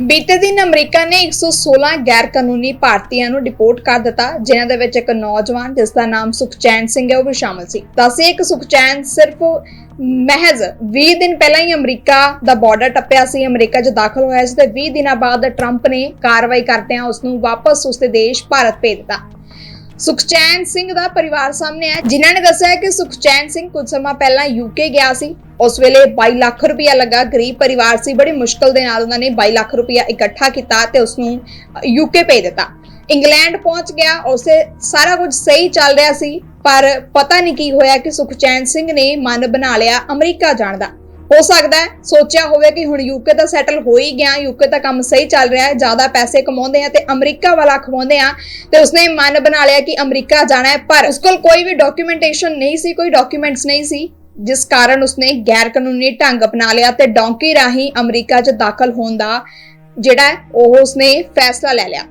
ਬੀਤੇ ਦਿਨ ਅਮਰੀਕਾ ਨੇ 116 ਗੈਰ ਕਾਨੂੰਨੀ ਭਾਰਤੀਆਂ ਨੂੰ ਡਿਪੋਰਟ ਕਰ ਦਿੱਤਾ, ਜਿਨ੍ਹਾਂ ਦੇ ਵਿੱਚ ਇੱਕ ਨੌਜਵਾਨ, ਜਿਸ ਦਾ ਨਾਮ ਸੁਖਚੈਨ ਸਿੰਘ ਹੈ, ਉਹ ਵੀ ਸ਼ਾਮਲ ਸੀ। ਦੱਸਿਏ ਕਿ ਸੁਖਚੈਨ ਸਿਰਫ ਮਹਿਜ਼ 20 ਦਿਨ ਪਹਿਲਾਂ ਹੀ ਅਮਰੀਕਾ ਦਾ ਬਾਰਡਰ ਟੱਪਿਆ ਸੀ, ਅਮਰੀਕਾ 'ਚ ਦਾਖਲ ਹੋਇਆ ਸੀ ਤੇ 20 ਦਿਨਾਂ ਬਾਅਦ ਟਰੰਪ ਨੇ ਕਾਰਵਾਈ ਕਰਦਿਆਂ ਉਸ ਨੂੰ ਵਾਪਸ ਉਸਦੇ ਦੇਸ਼, ਭਾਰਤ ਭੇਜ ਦਿੱਤਾ। ਸੁਖਚੈਨ ਸਿੰਘ ਦਾ ਪਰਿਵਾਰ ਸਾਹਮਣੇ ਆਇਆ। ਜਿਨ੍ਹਾਂ ਨੇ ਦੱਸਿਆ ਕਿ ਸੁਖਚੈਨ ਸਿੰਘ ਕੁਝ ਸਮਾਂ ਪਹਿਲਾਂ ਯੂਕੇ ਗਿਆ ਸੀ। ਉਸ ਵੇਲੇ 22 ਲੱਖ ਰੁਪਇਆ ਲੱਗਾ। ਗਰੀਬ ਪਰਿਵਾਰ ਸੀ। ਬੜੀ ਮੁਸ਼ਕਲ ਦੇ ਨਾਲ ਉਹਨਾਂ ਨੇ 22 ਲੱਖ ਰੁਪਇਆ ਇਕੱਠਾ ਕੀਤਾ ਤੇ ਉਸ ਨੂੰ ਯੂਕੇ ਭੇਜ ਦਿੱਤਾ। ਇੰਗਲੈਂਡ ਪਹੁੰਚ ਗਿਆ। ਉਸੇ ਸਾਰਾ ਕੁਝ ਸਹੀ ਚੱਲ ਰਿਹਾ ਸੀ। ਪਰ ਪਤਾ ਨਹੀਂ ਕੀ ਹੋਇਆ ਕਿ ਸੁਖਚੈਨ ਸਿੰਘ ਨੇ ਮਨ ਬਣਾ ਲਿਆ ਅਮਰੀਕਾ ਜਾਣ ਦਾ। ਹੋ ਸਕਦਾ ਹੈ। ਸੋਚਿਆ ਹੋਵੇ ਕਿ ਹੁਣ ਯੂਕੇ ਤਾਂ ਸੈਟਲ ਹੋ ਹੀ ਗਿਆ ਯੂਕੇ ਤਾਂ ਕੰਮ ਸਹੀ ਚੱਲ ਰਿਹਾ ਹੈ, ਜ਼ਿਆਦਾ ਪੈਸੇ ਕਮਾਉਂਦੇ ਆ ਤੇ ਅਮਰੀਕਾ ਵਾਲਾ ਖਵਾਉਂਦੇ ਆ ਤੇ ਉਸਨੇ ਮਨ ਬਣਾ ਲਿਆ ਕਿ ਅਮਰੀਕਾ ਜਾਣਾ ਹੈ, ਪਰ ਉਸ ਕੋਲ ਕੋਈ ਵੀ ਡਾਕੂਮੈਂਟੇਸ਼ਨ ਨਹੀਂ ਸੀ, ਕੋਈ ਡਾਕੂਮੈਂਟਸ ਨਹੀਂ ਸੀ, ਜਿਸ ਕਾਰਨ ਉਸਨੇ ਗੈਰ ਕਾਨੂੰਨੀ ਢੰਗ ਅਪਣਾ ਲਿਆ ਤੇ ਡੌਂਕੀ ਰਾਹੀਂ ਅਮਰੀਕਾ 'ਚ ਦਾਖਲ ਹੋਣ ਦਾ ਜਿਹੜਾ ਉਹ ਉਸਨੇ ਫੈਸਲਾ ਲੈ ਲਿਆ।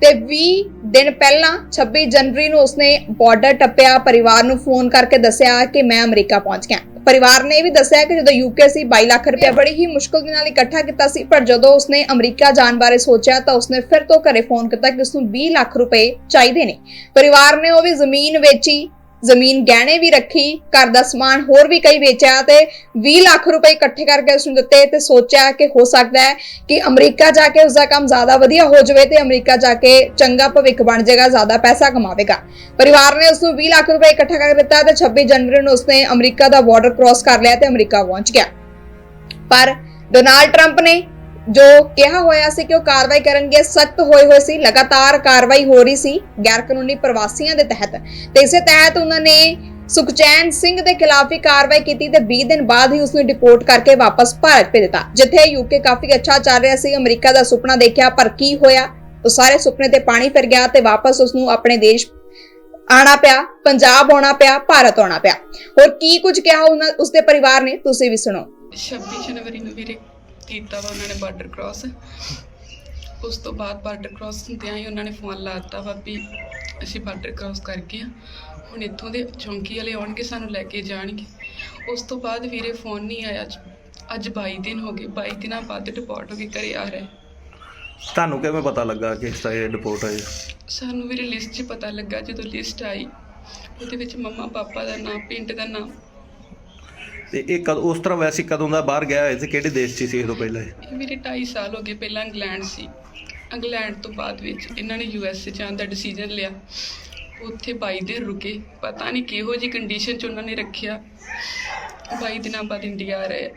ਤੇ 20 ਦਿਨ ਪਹਿਲਾਂ 26 ਜਨਵਰੀ ਨੂੰ ਉਸਨੇ ਬਾਰਡਰ ਟੱਪਿਆ, ਪਰਿਵਾਰ ਨੂੰ ਫੋਨ ਕਰਕੇ ਦੱਸਿਆ ਕਿ ਮੈਂ ਅਮਰੀਕਾ ਪਹੁੰਚ ਗਿਆ। ਪਰਿਵਾਰ ਨੇ ਇਹ ਵੀ ਦੱਸਿਆ ਕਿ ਜਦੋਂ ਯੂਕੇ ਸੀ 22 ਲੱਖ ਰੁਪਏ ਬੜੀ ਹੀ ਮੁਸ਼ਕਲ ਦੇ ਨਾਲ ਇਕੱਠਾ ਕੀਤਾ ਸੀ, ਪਰ ਜਦੋਂ ਉਸਨੇ ਅਮਰੀਕਾ ਜਾਣ ਬਾਰੇ ਸੋਚਿਆ ਤਾਂ ਉਸਨੇ ਫਿਰ ਤੋਂ ਘਰੇ ਫੋਨ ਕੀਤਾ ਕਿ ਉਸਨੂੰ 20 ਲੱਖ ਰੁਪਏ ਚਾਹੀਦੇ ਨੇ। ਪਰਿਵਾਰ ਨੇ ਉਹ ਵੀ ਜ਼ਮੀਨ ਵੇਚੀ ਜ਼ਮੀਨ ਗਹਿਣੇ ਵੀ ਰੱਖੀ, ਘਰ ਦਾ ਸਮਾਨ ਹੋਰ ਵੀ ਕਈ ਵੇਚਿਆ ਤੇ 20 ਲੱਖ ਰੁਪਏ ਇਕੱਠੇ ਕਰਕੇ ਉਸ ਨੂੰ ਦਿੱਤੇ ਤੇ ਸੋਚਿਆ ਕਿ ਹੋ ਸਕਦਾ ਹੈ ਕਿ ਅਮਰੀਕਾ ਜਾ ਕੇ ਉਸ ਦਾ ਕੰਮ ਜ਼ਿਆਦਾ ਵਧੀਆ ਹੋ ਜਾਵੇ ਤੇ ਅਮਰੀਕਾ ਜਾ ਕੇ ਚੰਗਾ ਭਵਿੱਖ ਬਣ ਜਾਏਗਾ, ਜ਼ਿਆਦਾ ਪੈਸਾ ਕਮਾਵੇਗਾ। ਪਰਿਵਾਰ ਨੇ ਉਸ ਨੂੰ 20 ਲੱਖ ਰੁਪਏ ਇਕੱਠਾ ਕਰ ਦਿੱਤਾ ਤੇ 26 ਜਨਵਰੀ ਨੂੰ ਉਸਨੇ ਅਮਰੀਕਾ ਦਾ ਬਾਰਡਰ ਕ੍ਰਾਸ ਕਰ ਲਿਆ ਤੇ ਅਮਰੀਕਾ ਪਹੁੰਚ ਗਿਆ। ਪਰ ਡੋਨਾਲਡ ਟਰੰਪ ਨੇ ਜੋ ਕਿਹਾ ਹੋਇਆ ਸੀ ਕਿ ਉਹ ਕਾਰਵਾਈ ਕਰਨਗੇ, ਸਖਤ ਹੋਏ ਹੋਏ ਸੀ, ਲਗਾਤਾਰ ਕਾਰਵਾਈ ਹੋ ਰਹੀ ਸੀ ਗੈਰ ਕਾਨੂੰਨੀ ਪ੍ਰਵਾਸੀਆਂ ਦੇ ਤਹਿਤ। ਤੇ ਇਸੇ ਤਹਿਤ ਉਹਨਾਂ ਨੇ ਸੁਖਚੈਨ ਸਿੰਘ ਦੇ ਖਿਲਾਫ ਹੀ ਕਾਰਵਾਈ ਕੀਤੀ ਤੇ 20 ਦਿਨ ਬਾਅਦ ਹੀ ਉਸ ਨੂੰ ਡਿਪੋਰਟ ਕਰਕੇ ਵਾਪਸ ਭਾਰਤ ਭੇਜ ਜਿੱਥੇ ਯੂਕੇ ਕਾਫੀ ਅੱਛਾ ਚੱਲ ਰਿਹਾ ਸੀ, ਅਮਰੀਕਾ ਦਾ ਸੁਪਨਾ ਦੇਖਿਆ, ਪਰ ਕੀ ਹੋਇਆ? ਉਹ ਸਾਰੇ ਸੁਪਨੇ ਤੇ ਪਾਣੀ ਫਿਰ ਗਿਆ ਤੇ ਵਾਪਸ ਉਸ ਨੂੰ ਆਪਣੇ ਦੇਸ਼ ਆਣਾ ਪਿਆ, ਪੰਜਾਬ ਆਉਣਾ ਪਿਆ, ਭਾਰਤ ਆਉਣਾ ਪਿਆ। ਹੋਰ ਕੀ ਕੁਝ ਕਿਹਾ ਉਹਨਾਂ, ਉਸਦੇ ਪਰਿਵਾਰ ਨੇ? ਤੁਸੀਂ ਵੀ ਸੁਣੋ। 26 ਜਨਵਰੀ ਨੂੰ ਵੀਰੇ ਕੀਤਾ ਵਾ ਉਹਨਾਂ ਨੇ ਬਾਰਡਰ ਕ੍ਰਾਸ ਉਸ ਤੋਂ ਬਾਅਦ ਬਾਰਡਰ ਕ੍ਰਾਸ ਹੁੰਦਿਆਂ ਹੀ ਉਹਨਾਂ ਨੇ ਫੋਨ ਲਾਤਾ ਵਾ ਵੀ ਅਸੀਂ ਬਾਰਡਰ ਕ੍ਰਾਸ ਕਰ ਗਏ ਆ। ਹੁਣ ਇੱਥੋਂ ਦੇ ਚੌਂਕੀ ਵਾਲੇ ਆਉਣਗੇ ਸਾਨੂੰ ਲੈ ਕੇ ਜਾਣਗੇ। ਉਸ ਤੋਂ ਬਾਅਦ ਵੀਰੇ ਫੋਨ ਨਹੀਂ ਆਇਆ। ਅੱਜ- ਅੱਜ 22 ਦਿਨ ਹੋ ਗਏ। 22 ਦਿਨਾਂ ਬਾਅਦ ਡਿਪੋਰਟ ਹੋ ਕੇ ਘਰੇ ਆ ਰਹੇ। ਤੁਹਾਨੂੰ ਕਿਵੇਂ ਪਤਾ ਲੱਗਾ ਕਿ ਇਸ ਤਰ੍ਹਾਂ ਇਹ ਰਿਪੋਰਟ ਆਈ ਸਾਨੂੰ ਵੀਰੇ ਲਿਸਟ 'ਚ ਪਤਾ ਲੱਗਾ ਜਦੋਂ ਲਿਸਟ ਆਈ। ਉਹਦੇ ਵਿੱਚ ਮੰਮਾ ਪਾਪਾ ਦਾ ਨਾਮ ਪਿੰਡ ਦਾ ਨਾਮ। ਤੇ ਇਹ ਕਦ ਉਸ ਤਰ੍ਹਾਂ ਵੈਸੇ ਕਦੋਂ ਦਾ ਬਾਹਰ ਗਿਆ ਹੋਇਆ ਸੀ ਕਿਹੜੇ ਦੇਸ਼ 'ਚ ਸੀ ਇਹ ਤੋਂ ਪਹਿਲਾਂ? ਇਹ? ਇਹ ਮੇਰੇ 2.5 ਸਾਲ ਹੋ ਗਏ ਪਹਿਲਾਂ ਇੰਗਲੈਂਡ ਸੀ। ਇੰਗਲੈਂਡ ਤੋਂ ਬਾਅਦ ਵਿੱਚ ਇਹਨਾਂ ਨੇ ਯੂ ਐਸ ਏ ਜਾਣ ਦਾ ਡਿਸੀਜਨ ਲਿਆ। ਉੱਥੇ 22 ਦਿਨ ਰੁਕੇ। ਪਤਾ ਨਹੀਂ ਕਿਹੋ ਜੀ ਕੰਡੀਸ਼ਨ 'ਚ ਉਹਨਾਂ ਨੇ ਰੱਖਿਆ। 22 ਦਿਨਾਂ ਬਾਅਦ ਇੰਡੀਆ ਆ ਰਹੇ। ਆ।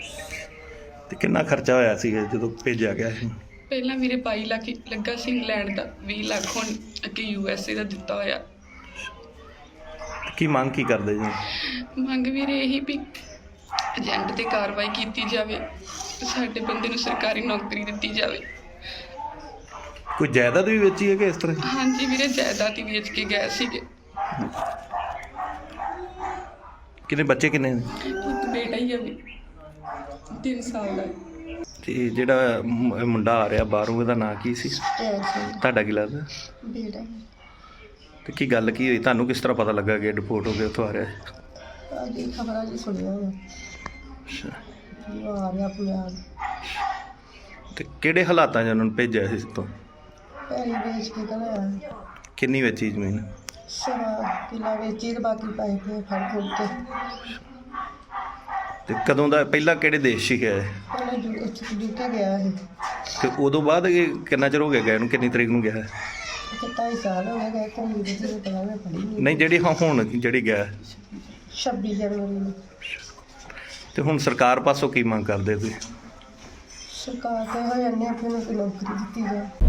ਤੇ ਕਿੰਨਾ ਖਰਚਾ ਹੋਇਆ ਸੀ ਜਦੋਂ ਭੇਜਿਆ ਗਿਆ ਸੀ? ਪਹਿਲਾਂ ਵੀਰੇ 22 ਲੱਖ ਹੀ ਲੱਗਾ ਸੀ ਇੰਗਲੈਂਡ ਦਾ। 20 ਲੱਖ ਹੁਣ ਅੱਗੇ ਯੂ ਐਸ ਏ ਦਾ ਦਿੱਤਾ ਹੋਇਆ। ਕੀ ਮੰਗ ਕੀ ਕਰਦੇ ਜੀ? ਮੰਗ ਵੀਰੇ ਇਹੀ ਵੀ ਏਜੰਟ ਤੇ ਕਾਰਵਾਈ ਕੀਤੀ ਜਾਵੇ ਤੇ ਸਾਡੇ ਬੰਦੇ ਨੂੰ ਸਰਕਾਰੀ ਨੌਕਰੀ ਦਿੱਤੀ ਜਾਵੇ। ਕੋਈ ਜਾਇਦਾਦ ਵੀ ਵੇਚੀ ਹੈ ਕਿ ਇਸ ਤਰ੍ਹਾਂ? ਹਾਂਜੀ ਵੀਰੇ ਜਾਇਦਾਦ ਹੀ ਵੇਚ ਕੇ ਗਏ ਸੀਗੇ। ਕਿੰਨੇ ਬੱਚੇ ਕਿੰਨੇ ਨੇ? ਇੱਕ ਬੇਟਾ ਹੀ ਆ ਵੀ 3 ਸਾਲ ਦਾ। ਤੇ ਜਿਹੜਾ ਮ- ਮੁੰਡਾ ਆ ਰਿਹਾ ਬਾਹਰੋਂ ਉਹਦਾ ਨਾਂ ਕੀ ਸੀ? ਤੁਹਾਡਾ ਕੀ ਲੱਗਦਾ? ਬੇਟਾ ਤੇ ਕੀ ਗੱਲ ਕੀ ਹੋਈ? ਤੁਹਾਨੂੰ ਕਿਸ ਤਰ੍ਹਾਂ ਪਤਾ ਲੱਗਾ ਕਿ ਡਿਪੋਰਟ ਹੋ ਕੇ ਉੱਥੋਂ ਆ ਰਿਹਾ ਹੈ? ਆਦੀ ਖਬਰਾਂ ਜੀ ਸੁਣਿਆ ਹੋਇਆ। ਅੱਛਾ। ਆ ਰਿਹਾ ਤੇ ਕਿਹੜੇ ਹਾਲਾਤਾਂ 'ਚ ਉਹਨਾਂ ਨੂੰ ਭੇਜਿਆ ਸੀ ਇਸ ਤੋਂ? ਪੈਲੀ ਵੇਚ ਕੇ ਕਲਿਆ ਕਿੰਨੀ ਵੇਚੀ ਜ਼ਮੀਨ? ਸਵਾ ਕਿਲਾ ਵੇਚੀ ਤੇ ਬਾਕੀ ਪੈਸੇ ਫੜ ਫੁੜ ਕੇ। ਤੇ ਕਦੋਂ ਦਾ ਪਹਿਲਾਂ ਕਿਹੜੇ ਦੇਸ਼ 'ਚ ਗਿਆ ਇਹ? ਪਹਿਲਾਂ ਜੂ ਇੱਥੇ ਜੁਕੇ ਗਿਆ ਇਹ। ਤੇ ਉਦੋਂ ਬਾਅਦ ਇਹ ਕਿੰਨਾ ਚਿਰ ਹੋ ਗਿਆ ਗਿਆ ਨੂੰ ਕਿੰਨੀ ਤਰੀਕ ਨੂੰ ਗਿਆ? ਢਾਈ ਸਾਲ ਹੋ ਗਏ ਤੇ ਪਤਾ ਨਹੀਂ ਪੜੀ ਨਹੀਂ ਨਹੀਂ ਜਿਹੜੀ ਹਾਂ ਹੁਣ ਜਿਹੜੀ ਗਿਆ। ਹੈ। 26 ਜਨਵਰੀ ਨੂੰ। ਤੇ ਹੁਣ ਸਰਕਾਰ ਪਾਸੋਂ ਕੀ ਮੰਗ ਕਰਦੇ ਤੁਸੀਂ? ਸਰਕਾਰ ਤਾਂ ਹੋ ਆਪਣੇ ਨੂੰ ਨੌਕਰੀ ਦਿੱਤੀ ਜਾਏ